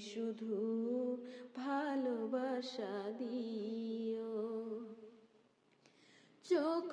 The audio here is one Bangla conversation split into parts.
শুধু ভালোবাসা দিও। চোখ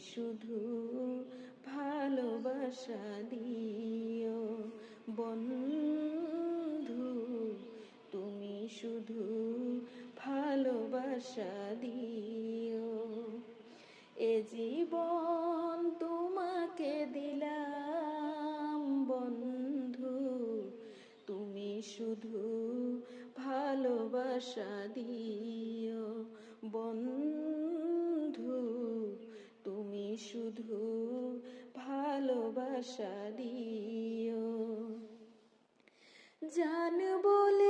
শুধু ভালোবাসা দিও। বন্ধু, তুমি শুধু ভালোবাসা দিও। এ জীবন তোমাকে দিলাম, বন্ধু, তুমি শুধু ভালোবাসা দিও বন্ধু তুমি শুধু ভালোবাসা দিও। জান বলে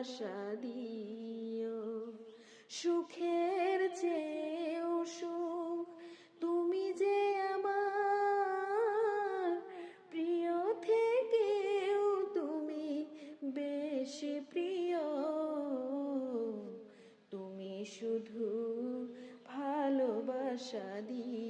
ভালোবাসা দিও সুখের চেয়েও সুখ, তুমি যে আমার। প্রিয় থেকেও তুমি বেশি প্রিয়। তুমি শুধু ভালোবাসা দিও